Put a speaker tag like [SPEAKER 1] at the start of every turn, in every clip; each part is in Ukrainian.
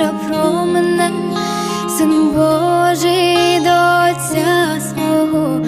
[SPEAKER 1] чаша про мене, син Божий до Отця свого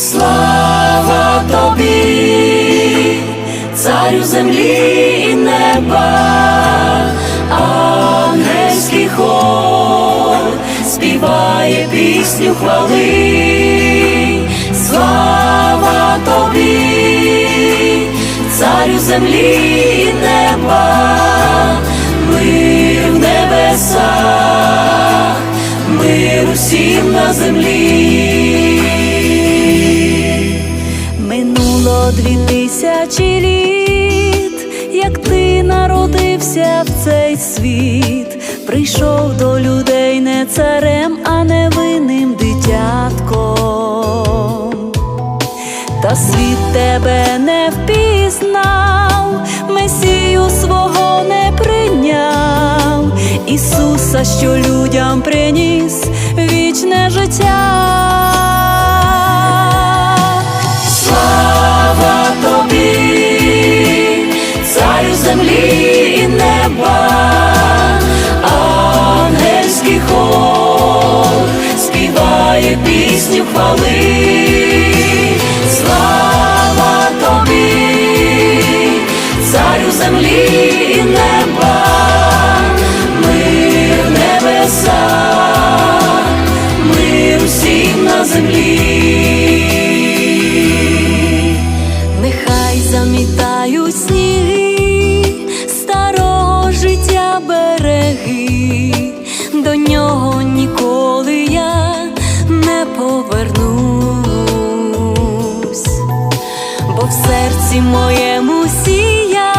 [SPEAKER 2] Слава тобі, царю землі і неба, ангельський хор співає пісню хвали, слава тобі, царю землі і неба, мир в небесах, мир усім на землі.
[SPEAKER 3] Тисячі літ, як ти народився в цей світ, прийшов до людей не царем, а невинним дитятком. Та світ тебе не впізнав, Месію свого не прийняв, Ісуса, що людям приніс вічне життя.
[SPEAKER 2] Пісню хвали.
[SPEAKER 3] Серці моєму сія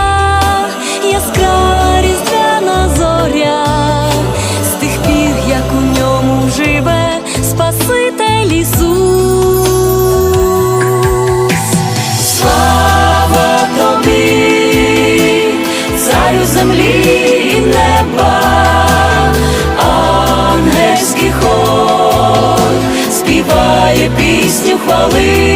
[SPEAKER 3] яскрава різдвяна зоря, з тих пір, як у ньому живе Спаситель Ісус.
[SPEAKER 2] Слава тобі, царю землі і неба, ангельський хор співає пісню хвали.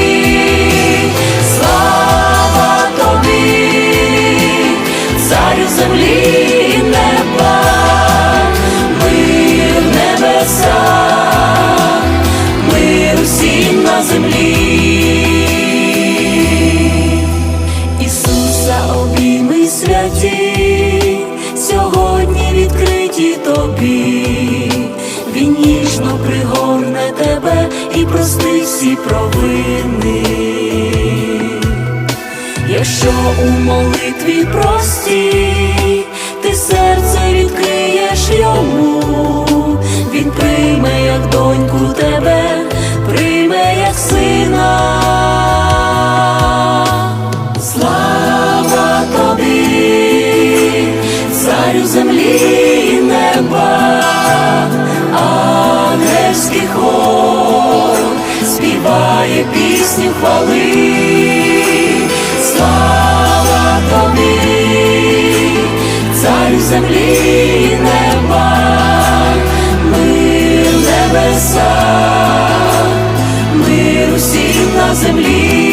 [SPEAKER 2] Сьогодні відкриті тобі, Він ніжно пригорне тебе і прости всі провини. Якщо у молитві простій, ти серце відкриєш йому, він прийме як доньку тебе, царю землі і неба, ангельський хор співає пісню хвали. Слава тобі, царю землі і неба, мир в небесах, мир усім на землі.